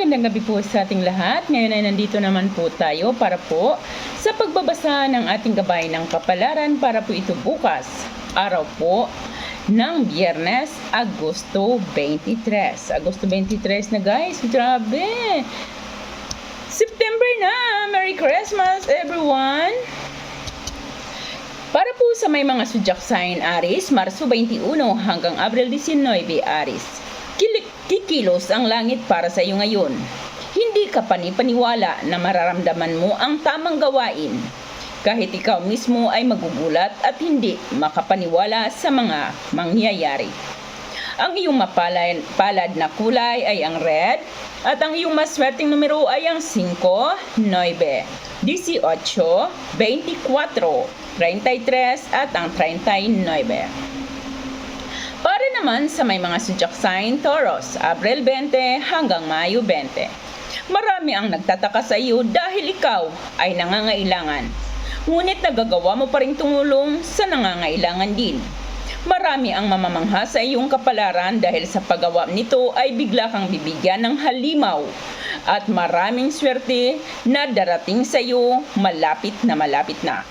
magandang gabi po sa ating lahat. Ngayon ay nandito naman po tayo para po sa pagbabasa ng ating gabay ng kapalaran para po ito bukas. Araw po ng Biyernes, Agosto 23. Agosto 23 na guys, grabe! September na! Merry Christmas everyone! Para po sa may mga sudyak sign Aris, Marso 21 hanggang Abril 19 Aris. Kikilos ang langit para sa iyo ngayon. Hindi ka panipaniwala na mararamdaman mo ang tamang gawain. Kahit ikaw mismo ay magugulat at hindi makapaniwala sa mga mangyayari. Ang iyong mapalad palad na kulay ay ang red at ang iyong maswerteng numero ay ang 5, 9, 18, 24, 33 at ang 39. Naman sa may mga zodiac sign Taurus, Abril 20 hanggang Mayo 20. Marami ang nagtataka sa iyo dahil ikaw ay nangangailangan. Ngunit nagagawa mo pa rin tumulong sa nangangailangan din. Marami ang mamamangha sa iyong kapalaran dahil sa paggawa nito ay bigla kang bibigyan ng halimaw at maraming swerte na darating sa iyo malapit na malapit na.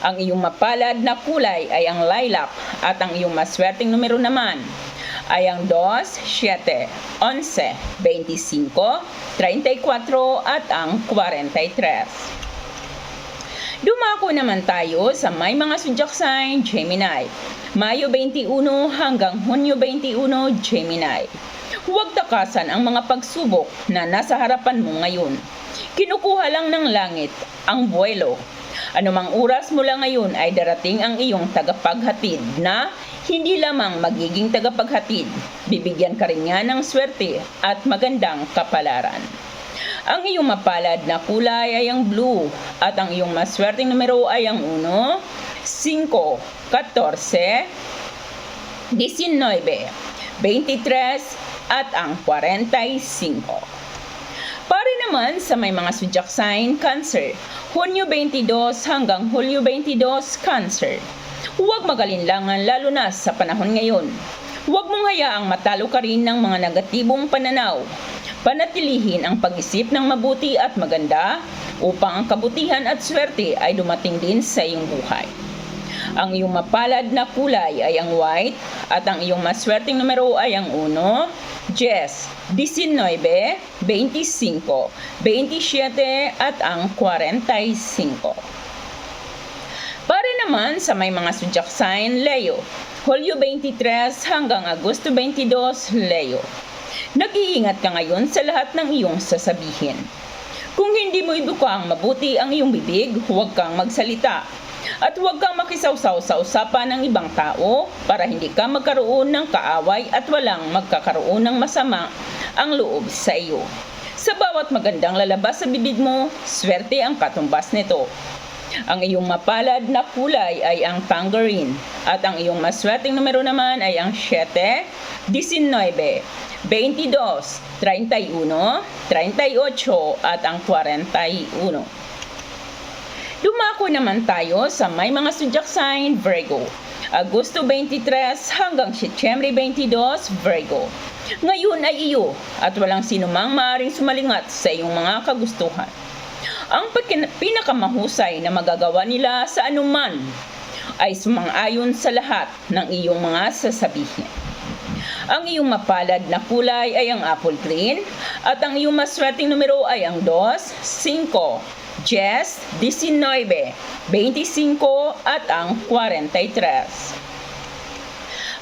Ang iyong mapalad na kulay ay ang lilac at ang iyong maswerteng numero naman ay ang 2, 7, 11, 25, 34 at ang 43. Dumako naman tayo sa may mga zodiac sign Gemini. Mayo 21 hanggang Hunyo 21 Gemini. Huwag takasan ang mga pagsubok na nasa harapan mo ngayon. Kinukuha lang ng langit ang buwelo. Anumang oras mula ngayon ay darating ang iyong tagapaghatid na hindi lamang magiging tagapaghatid, bibigyan ka rin niya ng swerte at magandang kapalaran. Ang iyong mapalad na kulay ay ang blue at ang iyong maswerteng numero ay ang 1, 5, 14, 19, 23 at ang 45. Pare naman sa may mga zodiac sign Cancer, Hunyo 22 hanggang Hulyo 22 Cancer. Huwag magalinlangan lalo na sa panahon ngayon. Huwag mong hayaang matalo ka rin ng mga negatibong pananaw. Panatilihin ang pag-isip ng mabuti at maganda upang ang kabutihan at swerte ay dumating din sa iyong buhay. Ang iyong mapalad na kulay ay ang white at ang iyong maswerteng numero ay ang 1, 10, 19, 25, 27 at ang 45. Para naman sa may mga zodiac sign Leo, Hulyo 23 hanggang Agosto 22 Leo. Nag-iingat ka ngayon sa lahat ng iyong sasabihin. Kung hindi mo idukang mabuti ang iyong bibig, huwag kang magsalita. At huwag kang makisawsaw sa usapan ng ibang tao para hindi ka magkaroon ng kaaway at walang magkakaroon ng masama ang loob sa iyo. Sa bawat magandang lalabas sa bibig mo, swerte ang katumbas nito. Ang iyong mapalad na kulay ay ang tangerine at ang iyong maswerteng numero naman ay ang 7, 19, 22, 31, 38 at ang 41. Dumako naman tayo sa may mga zodiac sign Virgo. Agosto 23 hanggang Setyembre 22 Virgo. Ngayon ay iyo at walang sinumang maaring sumalingat sa iyong mga kagustuhan. Ang pinakamahusay na magagawa nila sa anuman ay sumang-ayon sa lahat ng iyong mga sasabihin. Ang iyong mapalad na kulay ay ang apple green at ang iyong maswerteng numero ay ang 2, 5, 10, 19, 25 at ang 43.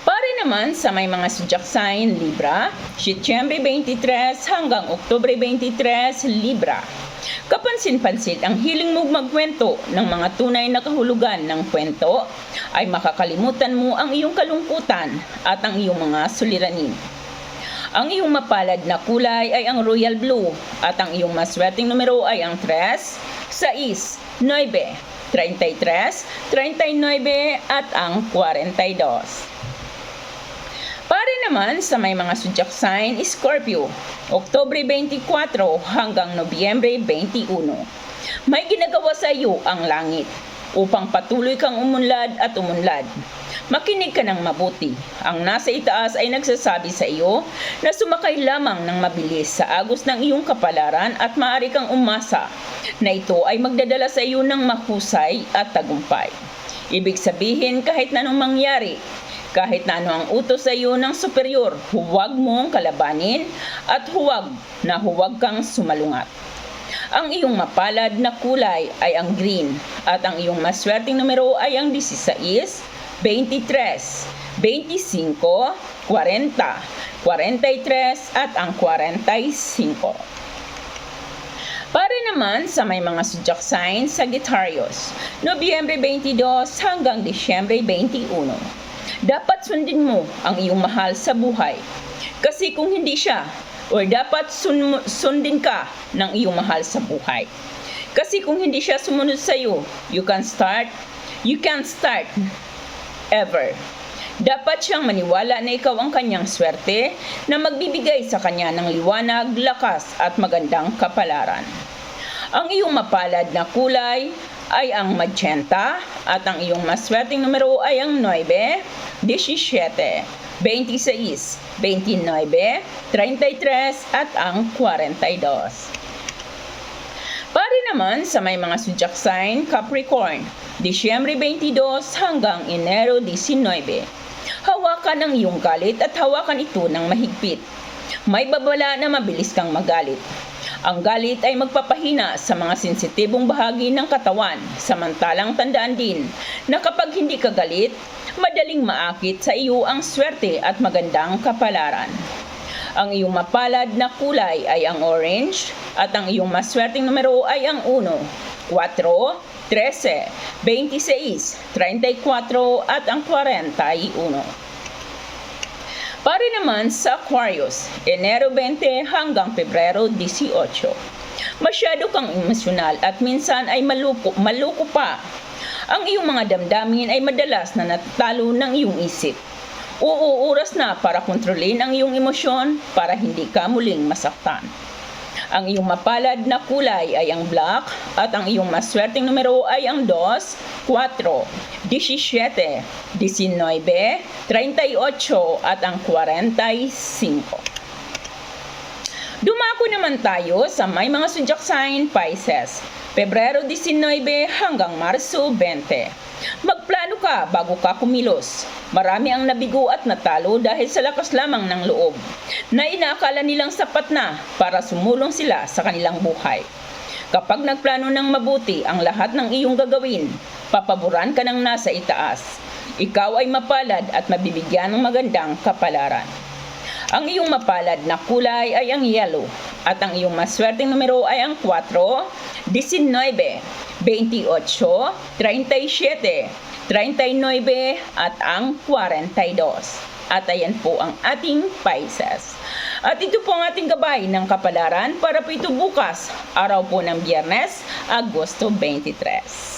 Pare naman sa may mga sign Libra, Setyembre 23 hanggang Oktubre 23 Libra. Kapansin-pansin ang hiling mo magkwento ng mga tunay na kahulugan ng kwento ay makakalimutan mo ang iyong kalungkutan at ang iyong mga suliranin. Ang iyong mapalad na kulay ay ang royal blue at ang iyong maswerteng numero ay ang 3, 6, 9, 33, 39 at ang 42. Pare naman sa may mga zodiac sign Scorpio, Oktobre 24 hanggang Nobyembre 21. May ginagawa sa iyo ang langit upang patuloy kang umunlad at umunlad. Makinig ka ng mabuti. Ang nasa itaas ay nagsasabi sa iyo na sumakay lamang ng mabilis sa agos ng iyong kapalaran at maaari kang umasa na ito ay magdadala sa iyo ng mahusay at tagumpay. Ibig sabihin kahit na anong mangyari, kahit na ano ang utos sa iyo ng superior, huwag mong kalabanin at huwag na huwag kang sumalungat. Ang iyong mapalad na kulay ay ang green at ang iyong maswerteng numero ay ang 16, 23, 25, 40, 43 at ang 45. Para naman sa may mga zodiac signs sa Sagittarius, Nobyembre 22 hanggang Disyembre 21. Dapat sundin mo ang iyong mahal sa buhay. Kasi kung hindi siya, or dapat sun- sundin ka ng iyong mahal sa buhay. Kasi kung hindi siya sumunod sa iyo, you can start, you can start ever. Dapat siyang maniwala na ikaw ang kanyang swerte na magbibigay sa kanya ng liwanag, lakas at magandang kapalaran. Ang iyong mapalad na kulay ay ang magenta at ang iyong maswerteng numero ay ang 9, 17, 26, 29, 33 at ang 42. Naman sa may mga zodiac sign Capricorn, Disyembre 22 hanggang Enero 19. Hawakan ang iyong galit at hawakan ito ng mahigpit. May babala na mabilis kang magalit. Ang galit ay magpapahina sa mga sensitibong bahagi ng katawan, samantalang tandaan din na kapag hindi ka galit, madaling maakit sa iyo ang swerte at magandang kapalaran. Ang iyong mapalad na kulay ay ang orange at ang iyong maswerteng numero ay ang 1, 4, 13, 26, 34 at ang 41. Para naman sa Aquarius, Enero 20 hanggang Pebrero 18. Masyado kang emosyonal at minsan ay maluko, maluko pa. Ang iyong mga damdamin ay madalas na natatalo ng iyong isip. Uuuras na para kontrolin ang iyong emosyon para hindi ka muling masaktan. Ang iyong mapalad na kulay ay ang black at ang iyong maswerteng numero ay ang 2, 4, 17, 19, 38 at ang 45. Dumako naman tayo sa may mga zodiac sign Pisces, Pebrero 19 hanggang Marso 20. Magplano ka bago ka kumilos. Marami ang nabigo at natalo dahil sa lakas lamang ng loob na inaakala nilang sapat na para sumulong sila sa kanilang buhay. Kapag nagplano ng mabuti ang lahat ng iyong gagawin, papaboran ka ng nasa itaas. Ikaw ay mapalad at mabibigyan ng magandang kapalaran. Ang iyong mapalad na kulay ay ang yellow at ang iyong maswerteng numero ay ang 4, 19, 28, 37, 39 at ang 42. At ayan po ang ating Pisces. At ito po ang ating gabay ng kapalaran para po ito bukas, araw po ng Biyernes, Agosto 23.